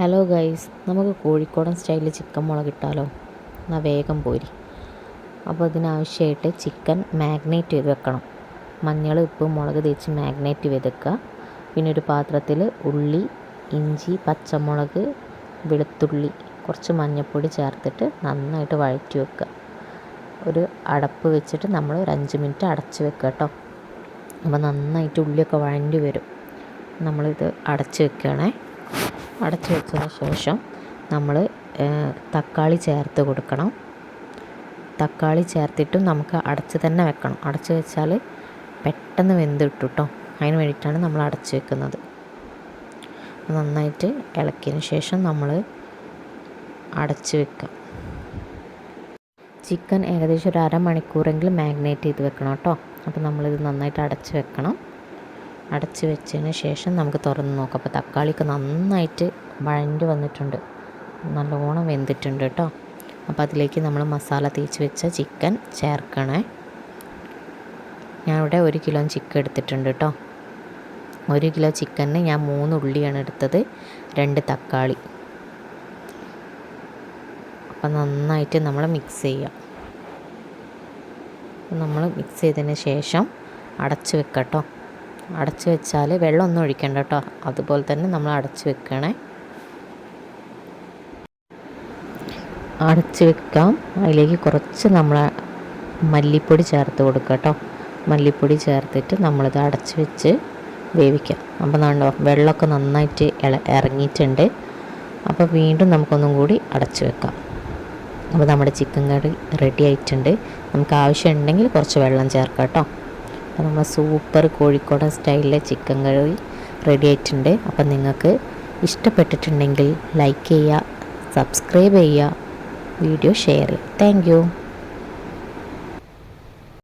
Hello guys നമുക്ക് കോഴിക്കോടൻ സ്റ്റൈലിൽ chicken മുളക് ഇട്ടാലോ? എന്നാൽ വേഗം പോരി. അപ്പോൾ ഇതിനാവശ്യമായിട്ട് ചിക്കൻ മാഗ്നേറ്റ് ചെയ്ത് വെക്കണം. മഞ്ഞൾ ഉപ്പ് മുളക് തേച്ച് മാഗ്നേറ്റ് വെക്കുക. പിന്നെ ഒരു പാത്രത്തിൽ ഉള്ളി ഇഞ്ചി പച്ചമുളക് വെളുത്തുള്ളി കുറച്ച് മഞ്ഞൾപ്പൊടി ചേർത്തിട്ട് നന്നായിട്ട് വഴറ്റി വെക്കുക. ഒരു അടപ്പ് വെച്ചിട്ട് നമ്മൾ ഒരു അഞ്ച് മിനിറ്റ് അടച്ച് വെക്കുക കേട്ടോ. അപ്പോൾ നന്നായിട്ട് ഉള്ളിയൊക്കെ വഴണ്ടി വരും. നമ്മളിത് അടച്ച് വെക്കുകയാണേ. അടച്ച് വെച്ചതിന് ശേഷം നമ്മൾ തക്കാളി ചേർത്ത് കൊടുക്കണം. തക്കാളി ചേർത്തിട്ടും നമുക്ക് അടച്ച് തന്നെ വെക്കണം. അടച്ച് വെച്ചാൽ പെട്ടെന്ന് വെന്ത് കിട്ടും കേട്ടോ അതിന് വേണ്ടിയിട്ടാണ് നമ്മൾ അടച്ചു വെക്കുന്നത്. നന്നായിട്ട് ഇളക്കിയതിന് ശേഷം നമ്മൾ അടച്ച് വെക്കാം. ചിക്കൻ ഏകദേശം ഒരു അരമണിക്കൂറെങ്കിലും മാഗ്നേറ്റ് ചെയ്ത് വെക്കണം കേട്ടോ. അപ്പോൾ നമ്മളിത് നന്നായിട്ട് അടച്ച് വെക്കണം. അടച്ച് വെച്ചതിന് ശേഷം നമുക്ക് തുറന്ന് നോക്കാം. അപ്പോൾ തക്കാളിക്ക് നന്നായിട്ട് വഴണ്ട് വന്നിട്ടുണ്ട്. നല്ലോണം വെന്തിട്ടുണ്ട് കേട്ടോ. അപ്പോൾ അതിലേക്ക് നമ്മൾ മസാല തേച്ച് വെച്ച ചിക്കൻ ചേർക്കണേ. ഞാനിവിടെ ഒരു കിലോ ചിക്കൻ എടുത്തിട്ടുണ്ട് കേട്ടോ. ഒരു കിലോ ചിക്കന് ഞാൻ മൂന്ന് ഉള്ളിയാണ് എടുത്തത്. രണ്ട് തക്കാളി. അപ്പം നന്നായിട്ട് നമ്മൾ മിക്സ് ചെയ്യാം. നമ്മൾ മിക്സ് ചെയ്തതിന് ശേഷം അടച്ച് വെക്കട്ടോ അടച്ച് വെച്ചാൽ വെള്ളമൊന്നും ഒഴിക്കണ്ട കേട്ടോ അതുപോലെ തന്നെ നമ്മൾ അടച്ച് വെക്കണേ. അടച്ച് വെക്കാം. അതിലേക്ക് കുറച്ച് നമ്മൾ മല്ലിപ്പൊടി ചേർത്ത് കൊടുക്കുക കേട്ടോ മല്ലിപ്പൊടി ചേർത്തിട്ട് നമ്മളിത് അടച്ച് വെച്ച് വേവിക്കാം. അപ്പോൾ കണ്ടോ വെള്ളമൊക്കെ നന്നായിട്ട് ഇറങ്ങിയിട്ടുണ്ട്. അപ്പോൾ വീണ്ടും നമുക്കൊന്നും കൂടി അടച്ച് വെക്കാം. അപ്പോൾ നമ്മുടെ ചിക്കൻ കറി റെഡി ആയിട്ടുണ്ട്. നമുക്ക് ആവശ്യമുണ്ടെങ്കിൽ കുറച്ച് വെള്ളം ചേർക്കാം കേട്ടോ അപ്പോൾ നമ്മൾ സൂപ്പർ കോഴിക്കോടൻ സ്റ്റൈലിലെ ചിക്കൻ കറി റെഡി ആയിട്ടുണ്ട്. അപ്പം നിങ്ങൾക്ക് ഇഷ്ടപ്പെട്ടിട്ടുണ്ടെങ്കിൽ ലൈക്ക് ചെയ്യുക സബ്സ്ക്രൈബ് ചെയ്യുക വീഡിയോ ഷെയർ ചെയ്യുക. താങ്ക്